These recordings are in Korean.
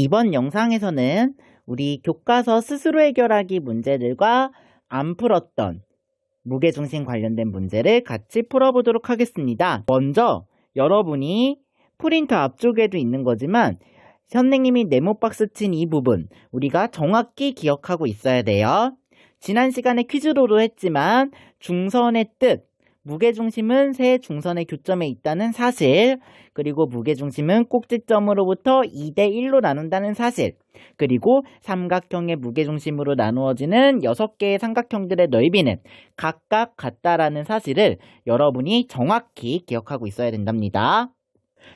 이번 영상에서는 우리 교과서 스스로 해결하기 문제들과 안 풀었던 무게중심 관련된 문제를 같이 풀어보도록 하겠습니다. 먼저 여러분이 프린터 앞쪽에도 있는 거지만 선생님이 네모박스 친 이 부분 우리가 정확히 기억하고 있어야 돼요. 지난 시간에 퀴즈로도 했지만 중선의 뜻, 무게중심은 세 중선의 교점에 있다는 사실, 그리고 무게중심은 꼭지점으로부터 2대1로 나눈다는 사실, 그리고 삼각형의 무게중심으로 나누어지는 6개의 삼각형들의 넓이는 각각 같다라는 사실을 여러분이 정확히 기억하고 있어야 된답니다.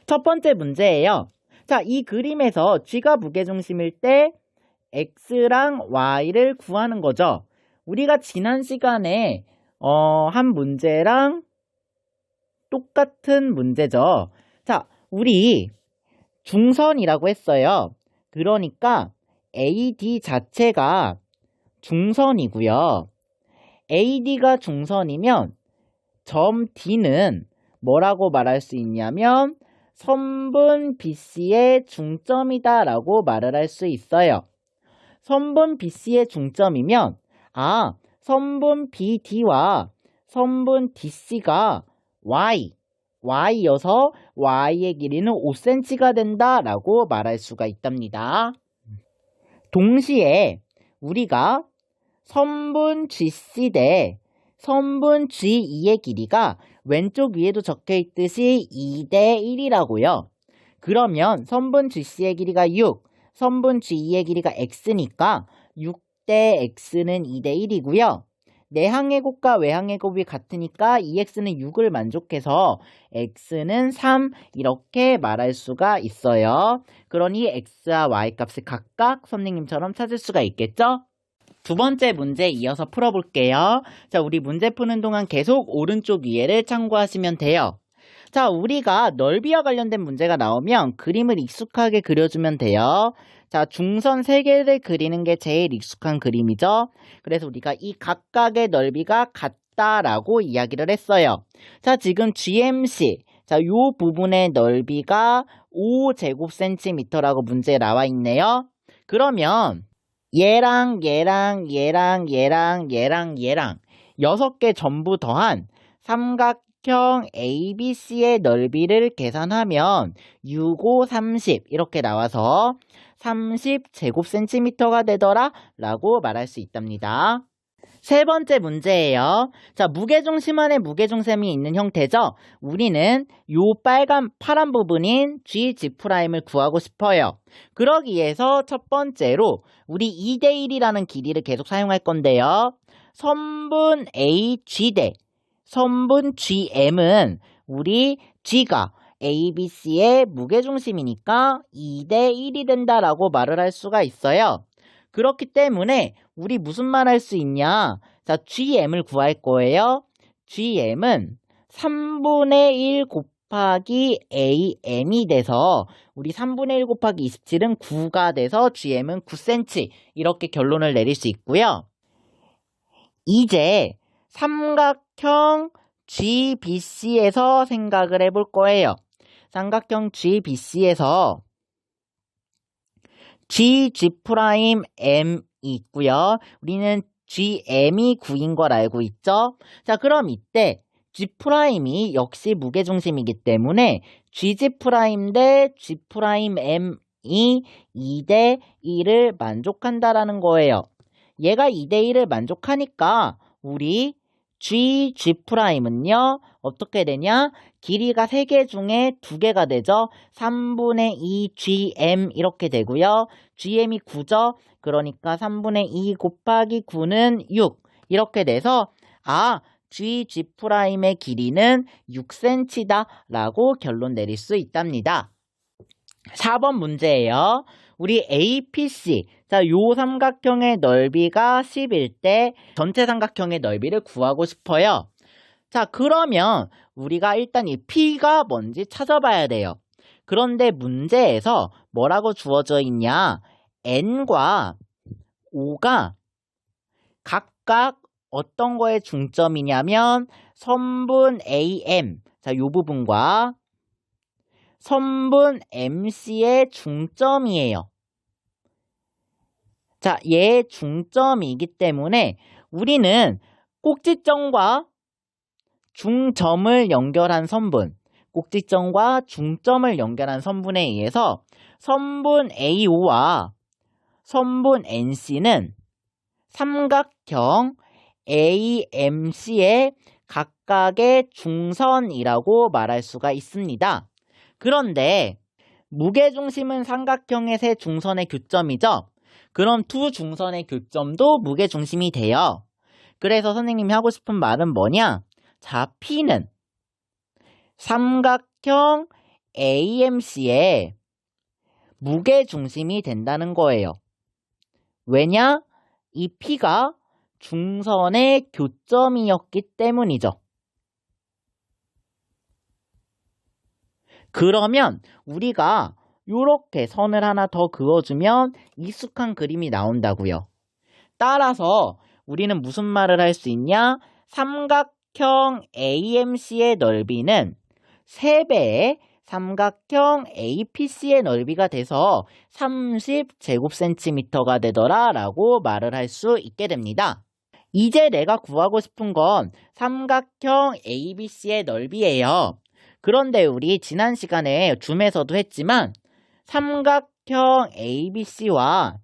첫 번째 문제예요. 자, 이 그림에서 G가 무게중심일 때 X랑 Y를 구하는 거죠. 우리가 지난 시간에 어, 한 문제랑 똑같은 문제죠. 자, 우리 중선이라고 했어요. 그러니까 AD 자체가 중선이고요. AD가 중선이면 점 D는 뭐라고 말할 수 있냐면 선분 BC의 중점이다 라고 말을 할 수 있어요. 선분 BC의 중점이면 아, 선분 BD와 선분 DC가 Y, Y여서 Y의 길이는 5cm가 된다라고 말할 수가 있답니다. 동시에 우리가 선분 GC 대 선분 G2의 길이가 왼쪽 위에도 적혀 있듯이 2 대 1이라고요. 그러면 선분 GC의 길이가 6, 선분 G2의 길이가 X니까 6 대 X는 2대 1이고요. 내항의 곱과 외항의 곱이 같으니까 2x는 6을 만족해서 x는 3 이렇게 말할 수가 있어요. 그러니 x와 y 값을 각각 선생님처럼 찾을 수가 있겠죠? 두 번째 문제 이어서 풀어볼게요. 자, 우리 문제 푸는 동안 계속 오른쪽 위에를 참고하시면 돼요. 자, 우리가 넓이와 관련된 문제가 나오면 그림을 익숙하게 그려주면 돼요. 자, 중선 3개를 그리는 게 제일 익숙한 그림이죠. 그래서 우리가 이 각각의 넓이가 같다라고 이야기를 했어요. 자, 지금 GMC. 자, 요 부분의 넓이가 5제곱센티미터라고 문제에 나와 있네요. 그러면 얘랑 얘랑 얘랑 얘랑 얘랑 얘랑 6개 전부 더한 삼각형 ABC의 넓이를 계산하면 6, 5, 30 이렇게 나와서 30제곱센티미터가 되더라 라고 말할 수 있답니다. 세 번째 문제예요. 자, 무게중심 안에 무게중심이 있는 형태죠? 우리는 요 빨간, 파란 부분인 GG'을 구하고 싶어요. 그러기 위해서 첫 번째로 우리 2대 1이라는 길이를 계속 사용할 건데요. 선분 AG 대 선분 GM은 우리 G가 ABC의 무게중심이니까 2대 1이 된다라고 말을 할 수가 있어요. 그렇기 때문에 우리 무슨 말 할 수 있냐? 자, GM을 구할 거예요. GM은 3분의 1 곱하기 AM이 돼서 우리 3분의 1 곱하기 27은 9가 돼서 GM은 9cm 이렇게 결론을 내릴 수 있고요. 이제 삼각형 GBC에서 생각을 해볼 거예요. 삼각형 GBC에서 GG'(M) 이 있고요. 우리는 GM이 9인 걸 알고 있죠? 자, 그럼 이때 G'이 역시 무게 중심이기 때문에 GG' 대 G'M이 2대 1을 만족한다라는 거예요. 얘가 2대 1을 만족하니까 우리 G, G'은요, 어떻게 되냐? 길이가 3개 중에 2개가 되죠? 3분의 2 GM 이렇게 되고요. GM이 9죠? 그러니까 3분의 2 곱하기 9는 6. 이렇게 돼서, 아, G, G'의 길이는 6cm다 라고 결론 내릴 수 있답니다. 4번 문제예요. 우리 APC, 자, 요 삼각형의 넓이가 10일 때 전체 삼각형의 넓이를 구하고 싶어요. 자, 그러면 우리가 일단 이 P가 뭔지 찾아봐야 돼요. 그런데 문제에서 뭐라고 주어져 있냐? N과 O가 각각 어떤 거에 중점이냐면 선분 AM, 자, 요 부분과 선분 MC의 중점이에요. 자, 얘의 중점이기 때문에 우리는 꼭지점과 중점을 연결한 선분, 꼭지점과 중점을 연결한 선분에 의해서 선분 AO와 선분 NC는 삼각형 AMC의 각각의 중선이라고 말할 수가 있습니다. 그런데 무게중심은 삼각형의 세 중선의 교점이죠. 그럼 두 중선의 교점도 무게중심이 돼요. 그래서 선생님이 하고 싶은 말은 뭐냐? 자, P는 삼각형 AMC의 무게중심이 된다는 거예요. 왜냐? 이 P가 중선의 교점이었기 때문이죠. 그러면 우리가 이렇게 선을 하나 더 그어주면 익숙한 그림이 나온다고요. 따라서 우리는 무슨 말을 할 수 있냐? 삼각형 AMC의 넓이는 3배의 삼각형 APC의 넓이가 돼서 30제곱센티미터가 되더라 라고 말을 할 수 있게 됩니다. 이제 내가 구하고 싶은 건 삼각형 ABC의 넓이에요. 그런데 우리 지난 시간에 줌에서도 했지만 삼각형 ABC와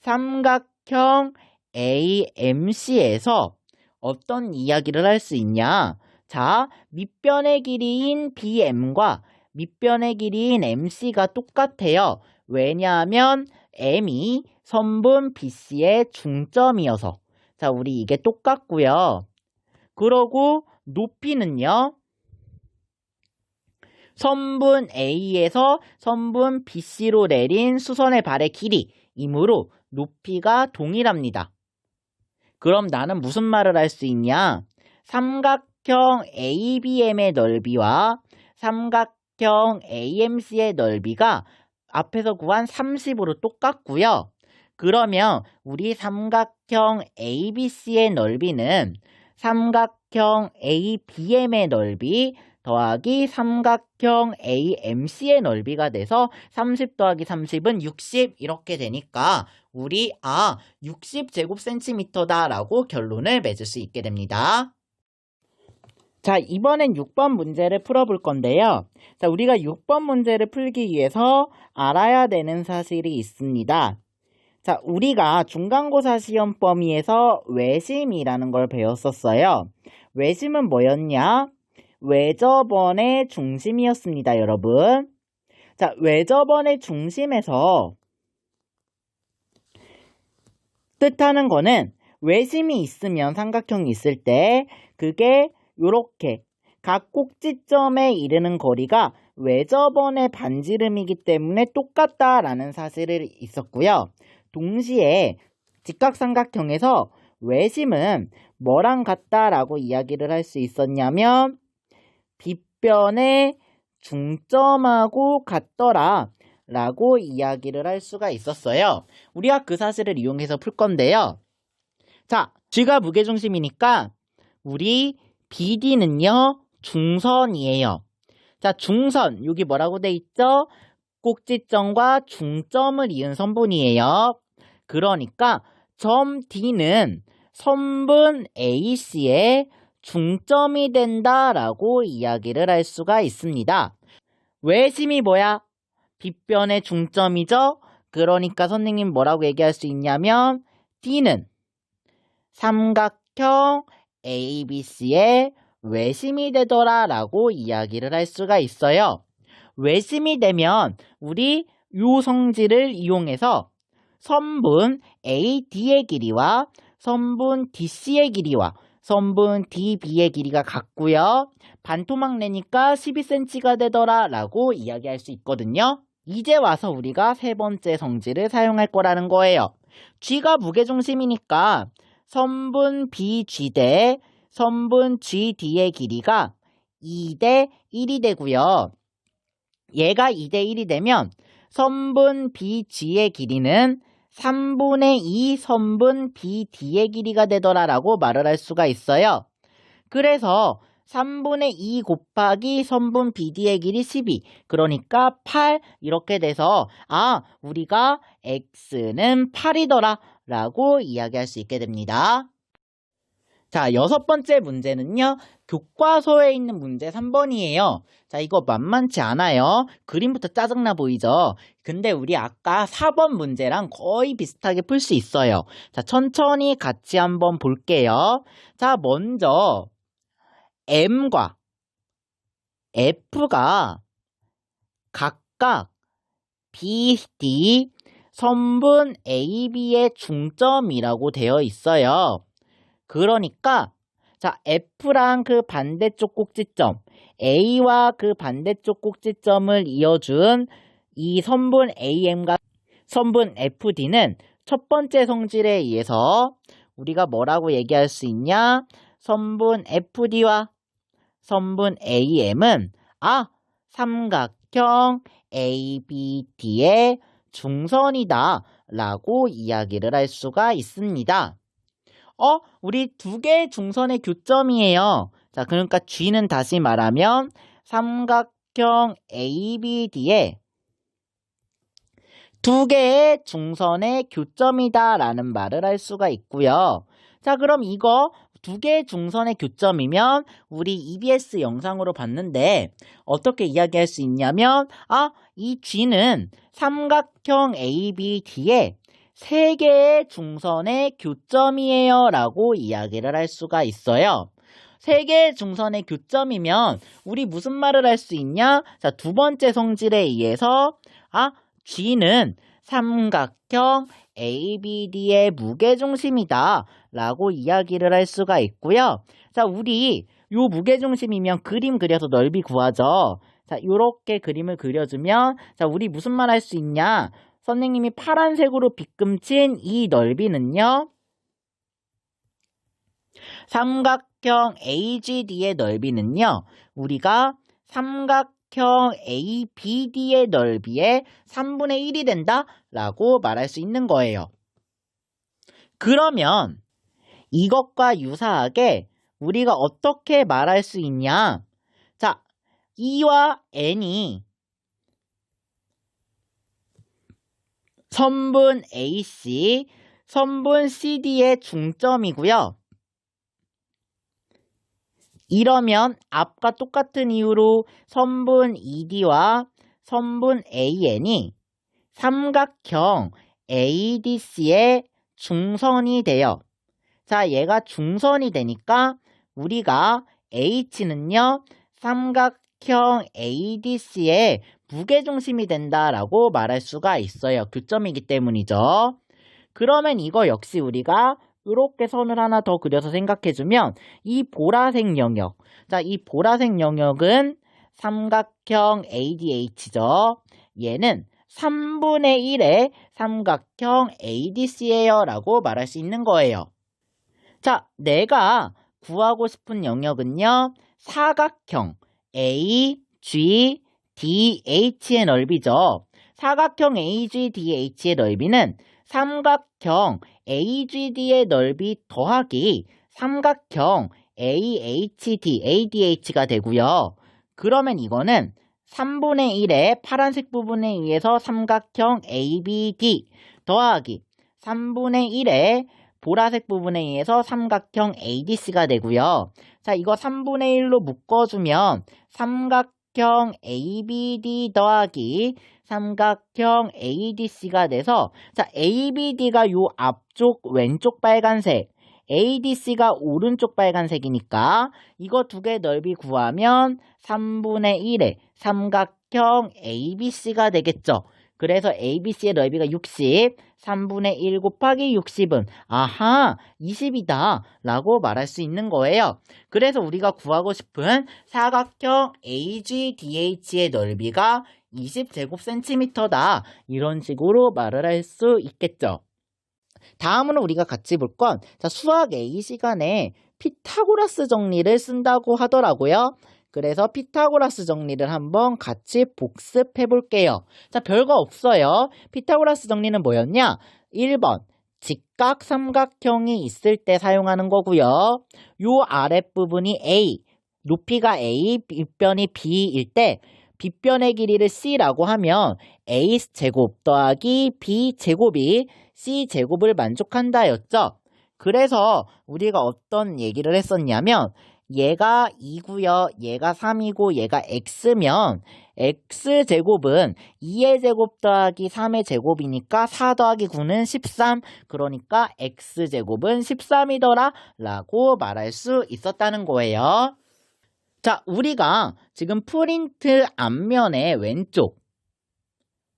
삼각형 AMC에서 어떤 이야기를 할 수 있냐? 자, 밑변의 길이인 BM과 밑변의 길이인 MC가 똑같아요. 왜냐하면 M이 선분 BC의 중점이어서. 자, 우리 이게 똑같고요. 그러고 높이는요. 선분 A에서 선분 BC로 내린 수선의 발의 길이이므로 높이가 동일합니다. 그럼 나는 무슨 말을 할 수 있냐? 삼각형 ABM의 넓이와 삼각형 AMC의 넓이가 앞에서 구한 30으로 똑같고요. 그러면 우리 삼각형 ABC의 넓이는 삼각형 ABM의 넓이 더하기 삼각형 AMC의 넓이가 돼서 30 더하기 30은 60 이렇게 되니까 우리 아 60제곱센티미터다 라고 결론을 맺을 수 있게 됩니다. 자 이번엔 6번 문제를 풀어볼 건데요. 자 우리가 6번 문제를 풀기 위해서 알아야 되는 사실이 있습니다. 자 우리가 중간고사 시험 범위에서 외심이라는 걸 배웠었어요. 외심은 뭐였냐? 외접원의 중심이었습니다, 여러분. 자, 외접원의 중심에서 뜻하는 거는 외심이 있으면 삼각형이 있을 때 그게 이렇게 각 꼭지점에 이르는 거리가 외접원의 반지름이기 때문에 똑같다라는 사실이 있었고요. 동시에 직각삼각형에서 외심은 뭐랑 같다라고 이야기를 할 수 있었냐면 빗변의 중점하고 같더라 라고 이야기를 할 수가 있었어요. 우리가 그 사실을 이용해서 풀 건데요. 자, G가 무게중심이니까 우리 BD는요, 중선이에요. 자, 중선, 여기 뭐라고 돼 있죠? 꼭지점과 중점을 이은 선분이에요. 그러니까 점 D는 선분 AC의 중점이 된다라고 이야기를 할 수가 있습니다. 외심이 뭐야? 빗변의 중점이죠? 그러니까 선생님 뭐라고 얘기할 수 있냐면 D는 삼각형 ABC의 외심이 되더라 라고 이야기를 할 수가 있어요. 외심이 되면 우리 요 성질을 이용해서 선분 AD의 길이와 선분 DC의 길이와 선분 DB의 길이가 같고요. 반토막 내니까 12cm가 되더라 라고 이야기할 수 있거든요. 이제 와서 우리가 세 번째 성질을 사용할 거라는 거예요. G가 무게중심이니까 선분 BG 대 선분 GD의 길이가 2 대 1이 되고요. 얘가 2 대 1이 되면 선분 BG의 길이는 3분의 2 선분 BD의 길이가 되더라라고 말을 할 수가 있어요. 그래서 3분의 2 곱하기 선분 BD의 길이 12. 그러니까 8 이렇게 돼서 아 우리가 X는 8이더라 라고 이야기할 수 있게 됩니다. 자, 여섯 번째 문제는요. 교과서에 있는 문제 3번이에요. 자, 이거 만만치 않아요. 그림부터 짜증나 보이죠? 근데 우리 아까 4번 문제랑 거의 비슷하게 풀 수 있어요. 자, 천천히 같이 한번 볼게요. 자, 먼저 M과 F가 각각 B, D, 선분 AB의 중점이라고 되어 있어요. 그러니까 자 F랑 그 반대쪽 꼭지점 A와 그 반대쪽 꼭지점을 이어준 이 선분 AM과 선분 FD는 첫 번째 성질에 의해서 우리가 뭐라고 얘기할 수 있냐? 선분 FD와 선분 AM은 아 삼각형 ABD의 중선이다 라고 이야기를 할 수가 있습니다. 어, 우리 두 개의 중선의 교점이에요. 자, 그러니까 G는 다시 말하면 삼각형 ABD의 두 개의 중선의 교점이다라는 말을 할 수가 있고요. 자, 그럼 이거 두 개의 중선의 교점이면 우리 EBS 영상으로 봤는데 어떻게 이야기할 수 있냐면 아, 이 G는 삼각형 ABD의 세 개의 중선의 교점이에요 라고 이야기를 할 수가 있어요. 세 개의 중선의 교점이면 우리 무슨 말을 할 수 있냐? 자, 두 번째 성질에 의해서 아, G는 삼각형 ABD의 무게중심이다 라고 이야기를 할 수가 있고요. 자, 우리 요 무게중심이면 그림 그려서 넓이 구하죠. 자, 요렇게 그림을 그려주면 자, 우리 무슨 말 할 수 있냐? 선생님이 파란색으로 빗금친 이 넓이는요. 삼각형 AGD의 넓이는요. 우리가 삼각형 ABD의 넓이의 3분의 1이 된다 라고 말할 수 있는 거예요. 그러면 이것과 유사하게 우리가 어떻게 말할 수 있냐? 자, E와 N이 선분 AC, 선분 CD의 중점이고요. 이러면 앞과 똑같은 이유로 선분 ED와 선분 AN이 삼각형 ADC의 중선이 돼요. 자, 얘가 중선이 되니까 우리가 H는요, 삼각형 ADC의 무게중심이 된다라고 말할 수가 있어요. 교점이기 때문이죠. 그러면 이거 역시 우리가 이렇게 선을 하나 더 그려서 생각해주면 이 보라색 영역 자, 이 보라색 영역은 삼각형 ADH죠. 얘는 3분의 1의 삼각형 ADC예요 라고 말할 수 있는 거예요. 자, 내가 구하고 싶은 영역은요. 사각형 A, G, DH의 넓이죠. 사각형 AGDH의 넓이는 삼각형 AGD의 넓이 더하기 삼각형 AHD, ADH가 되고요. 그러면 이거는 3분의 1의 파란색 부분에 의해서 삼각형 ABD 더하기 3분의 1의 보라색 부분에 의해서 삼각형 ADC가 되고요. 자, 이거 3분의 1로 묶어주면 삼각 삼각형 ABD 더하기 삼각형 ADC가 돼서 자 ABD가 요 앞쪽 왼쪽 빨간색 ADC가 오른쪽 빨간색이니까 이거 두 개 넓이 구하면 3분의 1의 삼각형 ABC가 되겠죠. 그래서 ABC의 넓이가 60, 3분의 1 곱하기 60은 아하 20이다 라고 말할 수 있는 거예요. 그래서 우리가 구하고 싶은 사각형 AGDH의 넓이가 20제곱센티미터다 이런 식으로 말을 할 수 있겠죠. 다음으로 우리가 같이 볼 건 수학 A 시간에 피타고라스 정리를 쓴다고 하더라고요. 그래서 피타고라스 정리를 한번 같이 복습해 볼게요. 자, 별거 없어요. 피타고라스 정리는 뭐였냐? 1번. 직각 삼각형이 있을 때 사용하는 거고요. 요 아랫부분이 A, 높이가 A, 윗변이 B일 때 빗변의 길이를 c라고 하면 a 제곱 더하기 b 제곱이 c 제곱을 만족한다였죠. 그래서 우리가 어떤 얘기를 했었냐면 얘가 2고요. 얘가 3이고 얘가 x면 x 제곱은 2의 제곱 더하기 3의 제곱이니까 4 더하기 9는 13. 그러니까 x 제곱은 13이더라 라고 말할 수 있었다는 거예요. 자, 우리가 지금 프린트 앞면의 왼쪽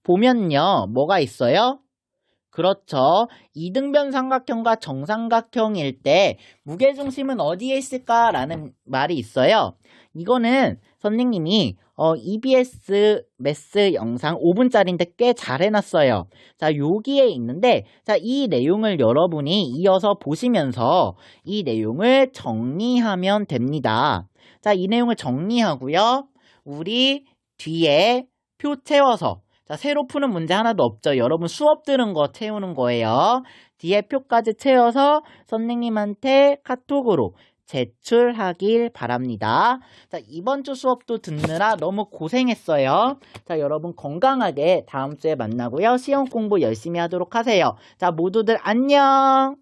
보면요. 뭐가 있어요? 그렇죠. 이등변 삼각형과 정삼각형일 때 무게중심은 어디에 있을까라는 말이 있어요. 이거는 선생님이 어, EBS 매스 영상 5분짜리인데 꽤 잘 해놨어요. 자, 여기에 있는데, 자, 이 내용을 여러분이 이어서 보시면서 이 내용을 정리하면 됩니다. 자, 이 내용을 정리하고요. 우리 뒤에 표 채워서 자, 새로 푸는 문제 하나도 없죠. 여러분 수업 들은 거 채우는 거예요. 뒤에 표까지 채워서 선생님한테 카톡으로 제출하길 바랍니다. 자, 이번 주 수업도 듣느라 너무 고생했어요. 자, 여러분 건강하게 다음 주에 만나고요. 시험 공부 열심히 하도록 하세요. 자, 모두들 안녕!